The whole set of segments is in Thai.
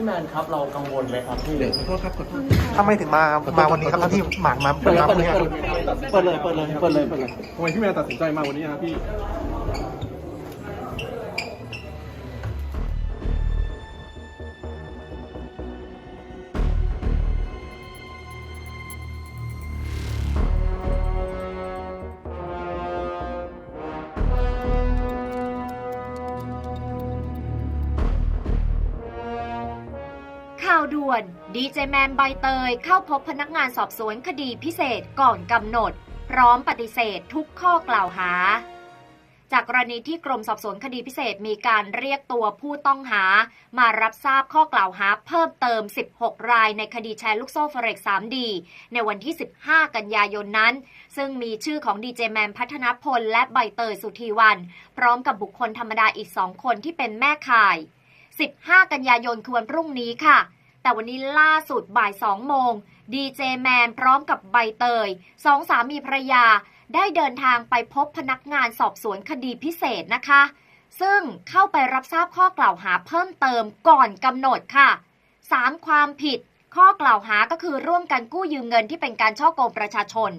พี่แมนครับเรากังวลไหมครับพี่เดี๋ยวขอโทษครับขอโทษทำไมถึงมามาวันนี้ครับทั้งที่หมากมาเปิดเลยมาเปิดวันเลยนี้เปิดเลยเปิดเลยเปิดเลยเปิดเลยทำไมพี่แมนตัดสินใจมาวันนี้ครับพี่ ข่าวด่วนดีเจแมนใบเตยเข้าพบพนักงานสอบสวนคดีพิเศษก่อนกำหนด พร้อมปฏิเสธทุกข้อกล่าวหา จากกรณีที่กรมสอบสวนคดีพิเศษมีการเรียกตัวผู้ต้องหา มารับทราบข้อกล่าวหาเพิ่มเติม 16 รายในคดีแชร์ลูกโซ่เฟร็ก 3D ในวันที่ 15 กันยายนนั้น ซึ่งมีชื่อของดีเจแมนพัฒนพลและใบเตยสุธีวัน พร้อมกับบุคคลธรรมดาอีก2คนที่เป็นแม่ข่าย15 กันยายนคือวันพรุ่งนี้ค่ะ แต่วันนี้ล่าสุดบ่าย2โมงดีเจแมนพร้อมกับใบเตยสองสามีภรรยา ได้เดินทางไปพบพนักงานสอบสวนคดีพิเศษนะคะ ซึ่งเข้าไปรับทราบข้อกล่าวหาเพิ่มเติมก่อนกำหนดค่ะ 3 ความผิด ข้อกล่าวหาก็คือร่วมกันกู้ยืมเงินที่เป็นการช่อโกงประชาชน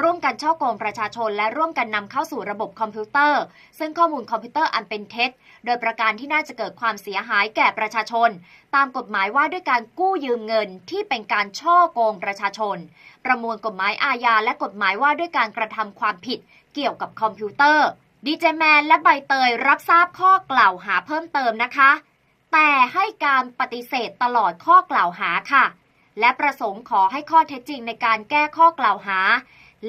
ร่วมกันช่อโกงประชาชน และร่วมกันนำเข้าสู่ระบบคอมพิวเตอร์ ซึ่งข้อมูลคอมพิวเตอร์อันเป็นเท็จ โดยประการที่น่าจะเกิดความเสียหายแก่ประชาชน ตามกฎหมายว่าด้วยการกู้ยืมเงินที่เป็นการช่อโกงประชาชน ประมวลกฎหมายอาญาและกฎหมายว่าด้วยการกระทำความผิดเกี่ยวกับคอมพิวเตอร์ดีเจแมนและใบเตยรับทราบข้อกล่าวหาเพิ่มเติมนะคะ แต่ให้การปฏิเสธตลอดข้อกล่าวหาค่ะ และประสงค์ขอให้ข้อเท็จจริงในการแก้ข้อกล่าวหา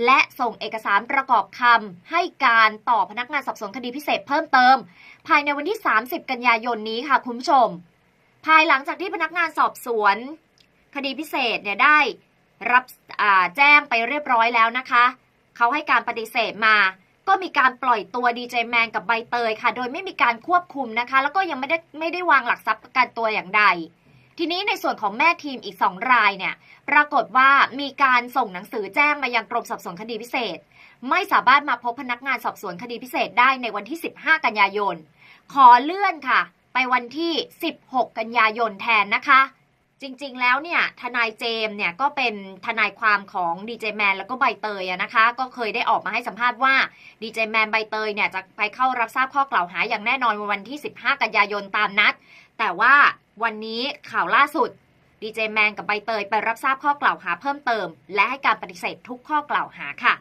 และส่งเอกสารประกอบคำให้การต่อพนักงานสอบสวนคดีพิเศษเพิ่มเติม ภายในวันที่ 30 กันยายนนี้ค่ะคุณผู้ชม ภายหลังจากที่พนักงานสอบสวน คดีพิเศษเนี่ยได้รับแจ้งไปเรียบร้อยแล้วนะคะ เขาให้การปฏิเสธมา ก็มีการปล่อยตัวดีเจแมนกับใบเตยค่ะ โดยไม่มีการควบคุมนะคะ แล้วก็ยังไม่ได้ไม่ได้วางหลักทรัพย์ประกันตัวอย่างใด ทีนี้ในส่วนของแม่ทีมอีก 2 รายเนี่ย ปรากฏว่ามีการส่งหนังสือแจ้งมายังกรมสอบสวนคดีพิเศษ ไม่สามารถมาพบพนักงานสอบสวนคดีพิเศษได้ในวันที่ 15 กันยายน ขอเลื่อนค่ะ ไปวันที่ 16 กันยายนแทนนะคะ จริงๆ แล้วเนี่ยทนายเจมส์เนี่ยก็เป็นทนายความของดีเจแมนแล้วก็ใบเตยนะคะ ก็เคยได้ออกมาให้สัมภาษณ์ว่าดีเจแมนใบเตยเนี่ยจะไปเข้ารับทราบข้อกล่าวหาอย่างแน่นอนวันที่ 15 กันยายนตามนัด แต่ว่าวันนี้ข่าวล่าสุดดีเจแมนกับใบเตยไปรับทราบข้อกล่าวหาเพิ่มเติม และให้การปฏิเสธทุกข้อกล่าวหาค่ะ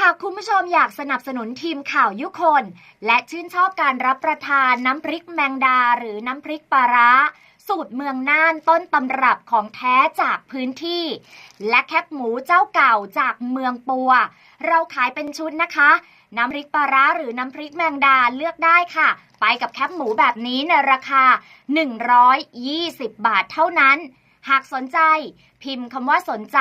หากคุณผู้ชมอยากสนับสนุนทีมข่าวยุคน และชื่นชอบการรับประทานน้ำพริกแมงดาหรือน้ำพริกปลาร้า สูตรเมืองน่านต้นตำรับของแท้จากพื้นที่ และแคบหมูเจ้าเก่าจากเมืองปัว เราขายเป็นชุดนะคะ น้ำพริกปลาร้าหรือน้ำพริกแมงดาเลือกได้ค่ะ ไปกับแคบหมูแบบนี้ในราคา 120 บาทเท่านั้น หากสนใจ พิมพ์คำว่าสนใจ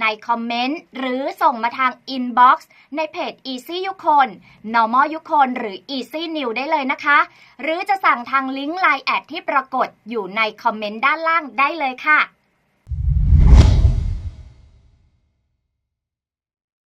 ในคอมเมนต์ หรือส่งมาทางอินบ็อกซ์ในเพจ Easy ยุคน Normal ยุคน หรือ Easy New ได้เลยนะคะ หรือจะสั่งทางลิงก์ไลน์แอดที่ปรากฏอยู่ในคอมเมนต์ด้านล่างได้เลยค่ะ